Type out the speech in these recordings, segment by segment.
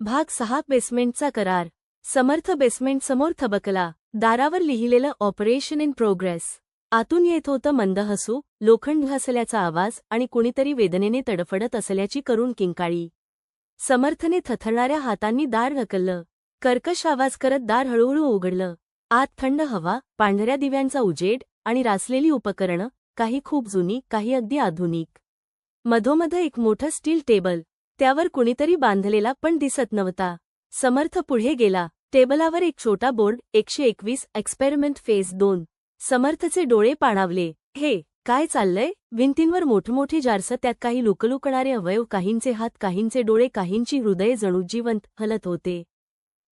भाग सहा बेसमेंटचा करार. समर्थ बेसमेंट समोर थबकला. दारावर लिहिलेलं ऑपरेशन इन प्रोग्रेस आतून येत होतं मंद हसू लोखंड घासल्याचा आवाज आणि कुणीतरी वेदनेने तडफडत असल्याची करून किंकाळी. समर्थने थथरणाऱ्या हातांनी दार ढकललं. कर्कश आवाज करत दार हळूहळू उघडलं. आत थंड हवा पांढऱ्या दिव्यांचा उजेड आणि रासलेली उपकरणं काही खूप जुनी काही अगदी आधुनिक. मधोमध एक मोठं स्टील टेबल. त्यावर कुणीतरी बांधलेला पण दिसत नव्हता. समर्थ पुढे गेला. टेबलावर एक छोटा बोर्ड एकशे एकवीस एक्सपेरिमेंट फेज दोन. समर्थचे डोळे पाणावले. हे काय चाललंय? भिंतींवर मोठमोठी जारसं त्यात काही लुकलुकणारे अवयव काहींचे हात काहींचे डोळे काहींची हृदय जणू जिवंत हलत होते.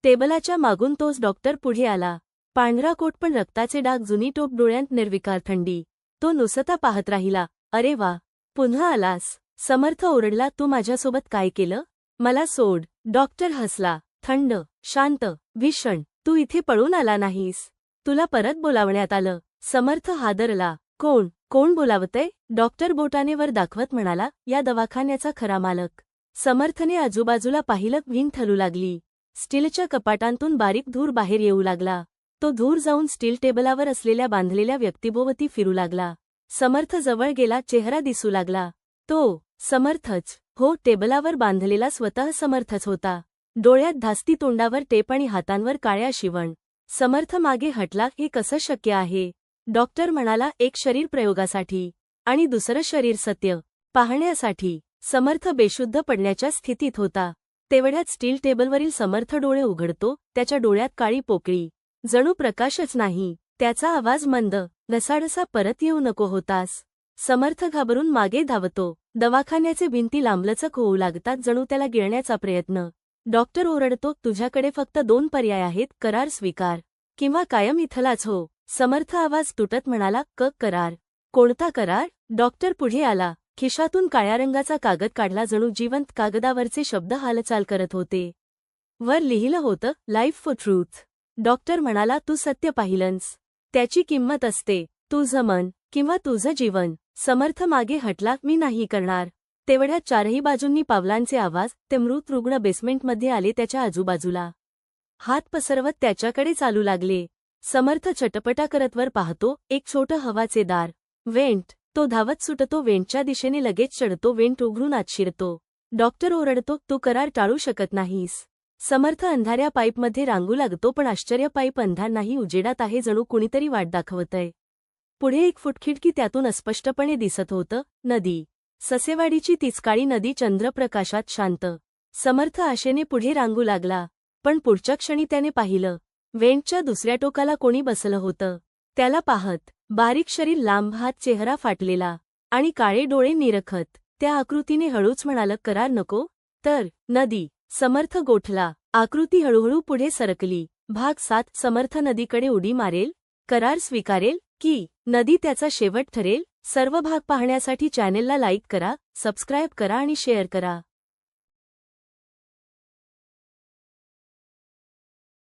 टेबलाच्या मागून तोच डॉक्टर पुढे आला. पांढरा कोट पण रक्ताचे डाग जुनी टोप डोळ्यांत निर्विकार थंडी. तो नुसता पाहत राहिला. अरे वा! पुन्हा आलास. समर्थ ओरडला तू माझ्यासोबत काय केलं? मला सोड. डॉक्टर हसला. थंड शांत भीषण. तू इथे पळून आला नाहीस. तुला परत बोलावण्यात आलं. समर्थ हादरला. कोण? कोण बोलावतंय? डॉक्टर बोटाने वर दाखवत म्हणाला या दवाखान्याचा खरा मालक. समर्थने आजूबाजूला पाहिलं भिंत ठरू लागली. स्टीलच्या कपाटांतून बारीक धूर बाहेर येऊ लागला. तो धूर जाऊन स्टील टेबलावर असलेल्या बांधलेल्या व्यक्तिभोवती फिरू लागला. समर्थ जवळ गेला चेहरा दिसू लागला. तो समर्थच. हो टेबलावर बांधलेला स्वतः समर्थच होता. डोळ्यात धास्ती तोंडावर टेप आणि हातांवर काळ्या शिवण. समर्थ मागे हटला हे कसं शक्य आहे? डॉक्टर म्हणाला एक शरीर प्रयोगासाठी आणि दुसरं शरीर सत्य पाहण्यासाठी. समर्थ बेशुद्ध पडण्याच्या स्थितीत होता. तेवढ्यात स्टील टेबलवरील समर्थ डोळे उघडतो त्याच्या डोळ्यात काळी पोकळी. जणू प्रकाशच नाही. त्याचा आवाज मंद घसाडसा परत येऊ नको होतास. समर्थ घाबरून मागे धावतो. दवाखान्याचे भिंती लांबलचक होऊ लागतात जणू त्याला गिळण्याचा प्रयत्न. डॉक्टर ओरडतो तुझ्याकडे फक्त दोन पर्याय आहेत करार स्वीकार. किंवा कायम इथलाच हो. समर्थ आवाज तुटत म्हणाला क करार. कोणता करार? डॉक्टर पुढे आला. खिशातून काळ्या रंगाचा कागद काढला जणू जिवंत कागदावरचे शब्द हालचाल करत होते. वर लिहिलं होतं लाईफ फॉर ट्रूथ. डॉक्टर म्हणाला तू सत्य पाहिलंस. त्याची किंमत असते. तुझं मन किंवा तुझं जीवन समर्थ मागे हटला मी नाही करणार. तेवढ्या चारही बाजूंनी पावलांचे आवाज ते मृत रुग्ण बेसमेंटमध्ये आले त्याच्या आजूबाजूला. हात पसरवत त्याच्याकडे चालू लागले. समर्थ चटपटा करत वर पाहतो एक छोटं हवाचे दार. वेंट तो धावत सुटतो वेंटच्या दिशेने लगेच चढतो वेंट उघडून आत शिरतो. डॉक्टर ओरडतो तू करार टाळू शकत नाहीस. समर्थ अंधाऱ्या पाईपमध्ये रांगू लागतो पण आश्चर्य पाईप अंधार नाही उजेडात आहे जणू कुणीतरी वाट दाखवतय. पुढे एक फूट खिडकी त्यातून अस्पष्टपणे दिसत होतं नदी. ससेवाडीची तिचकाळी नदी चंद्रप्रकाशात शांत. समर्थ आशेने पुढे रांगू लागला पण पुढच्या क्षणी त्याने पाहिलं वेंटच्या दुसऱ्या टोकाला कोणी बसलं होतं. त्याला पाहत बारीक शरीर लांब हात चेहरा फाटलेला आणि काळे डोळे निरखत त्या आकृतीने हळूच म्हणालं करार नको. तर नदी समर्थ गोठला आकृती हळूहळू पुढे सरकली. भाग सात समर्थ नदीकडे उडी मारेल? करार स्वीकारेल की? नदी त्याचा शेवट ठरेल. सर्व भाग पाहण्यासाठी चॅनेलला लाईक करा सबस्क्राईब करा आणि शेअर करा.